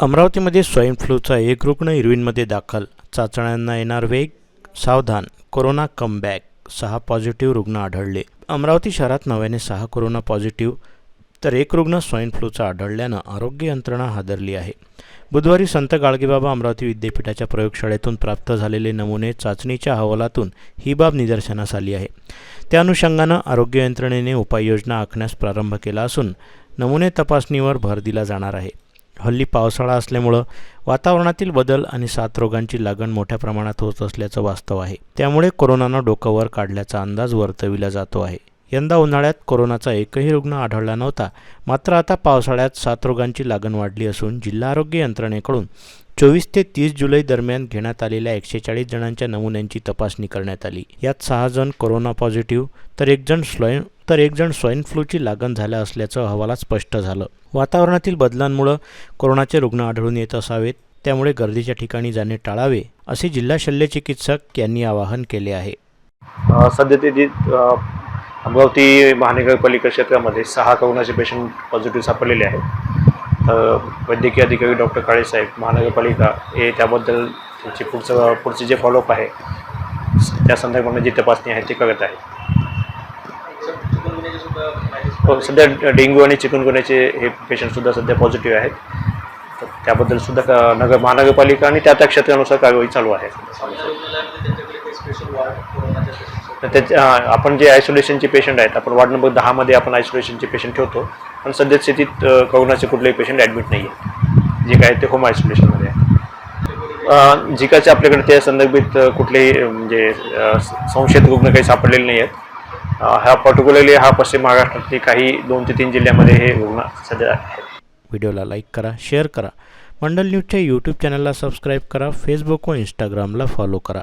अमरावतीमध्ये स्वाईन फ्लूचा एक रुग्ण इरविनमध्ये दाखल. चाचण्यांना येणार वेग सावधान. कोरोना कमबॅक सहा पॉझिटिव्ह रुग्ण आढळले. अमरावती शहरात नव्याने सहा कोरोना पॉझिटिव्ह तर एक रुग्ण स्वाईन फ्लूचा आढळल्यानं आरोग्य यंत्रणा हादरली आहे. बुधवारी संत गाडगेबाबा अमरावती विद्यापीठाच्या प्रयोगशाळेतून प्राप्त झालेले नमुने चाचणीच्या अहवालातून ही बाब निदर्शनास आली आहे. त्या अनुषंगानं आरोग्य यंत्रणेने उपाययोजना आखण्यास प्रारंभ केला असून नमुने तपासणीवर भर दिला जाणार आहे. हल्ली पावसाळा असल्यामुळं वातावरणातील बदल आणि साथ रोगांची लागण मोठ्या प्रमाणात होत असल्याचं वास्तव आहे. त्यामुळे कोरोनानं डोकावर काढल्याचा अंदाज वर्तविला जातो आहे. यंदा उन्हाळ्यात कोरोनाचा एकही रुग्ण आढळला नव्हता. मात्र आता पावसाळ्यात साथरोगांची लागण वाढली असून जिल्हा आरोग्य यंत्रणेकडून चोवीस ते तीस जुलै दरम्यान घेण्यात आलेल्या एकशे चाळीस जणांच्या नमुन्यांची तपासणी करण्यात आली. यात सहा जण कोरोना पॉझिटिव्ह तर एक जण तर एक जण स्वाईन फ्लूची लागण झाल्या असल्याचं अहवालात स्पष्ट झालं. वातावरणातील बदलांमुळं कोरोनाचे रुग्ण आढळून येत असावेत त्यामुळे गर्दीच्या ठिकाणी जाणे टाळावे असे जिल्हा शल्यचिकित्सक यांनी आवाहन केले आहे. सध्या ते अमरावती महानगरपालिका क्षेत्रामध्ये सहा कोरोनाचे पेशंट पॉझिटिव्ह सापडलेले आहेत. तर वैद्यकीय अधिकारी डॉक्टर काळेसाहेब महानगरपालिका हे त्याबद्दल त्यांची पुढचं पुढचे जे फॉलोअप आहे त्या संदर्भाने जी तपासणी आहे ती करत आहे हो, सध्या डेंग्यू आणि चिकनगुन्याचे हे पेशंटसुद्धा सध्या पॉझिटिव्ह आहेत. तर त्याबद्दल सुद्धा नगर महानगरपालिका आणि त्या त्या क्षेत्रानुसार कारवाई चालू आहे. तर त्याच्या आपण जे आयसोलेशनचे पेशंट आहेत आपण वार्ड नंबर दहामध्ये आपण आयसोलेशनचे पेशंट ठेवतो पण सध्या स्थितीत कोरोनाचे कुठलेही पेशंट ॲडमिट नाही आहेत जे काय ते होम आयसोलेशनमध्ये आहे. जिकाचे आपल्याकडे त्या संदर्भित कुठलेही म्हणजे संशयित रुग्ण काही सापडलेले नाही आहेत ह्या हा पर्टिक्युलरली हा पश्चिम महाराष्ट्रातली काही दोन ते तीन जिल्ह्यामध्ये हे रुग्ण सध्या आहेत. व्हिडिओला लाईक करा शेअर करा. मंडल न्यूजच्या यूट्यूब चॅनलला सबस्क्राईब करा फेसबुक व इंस्टाग्रामला फॉलो करा.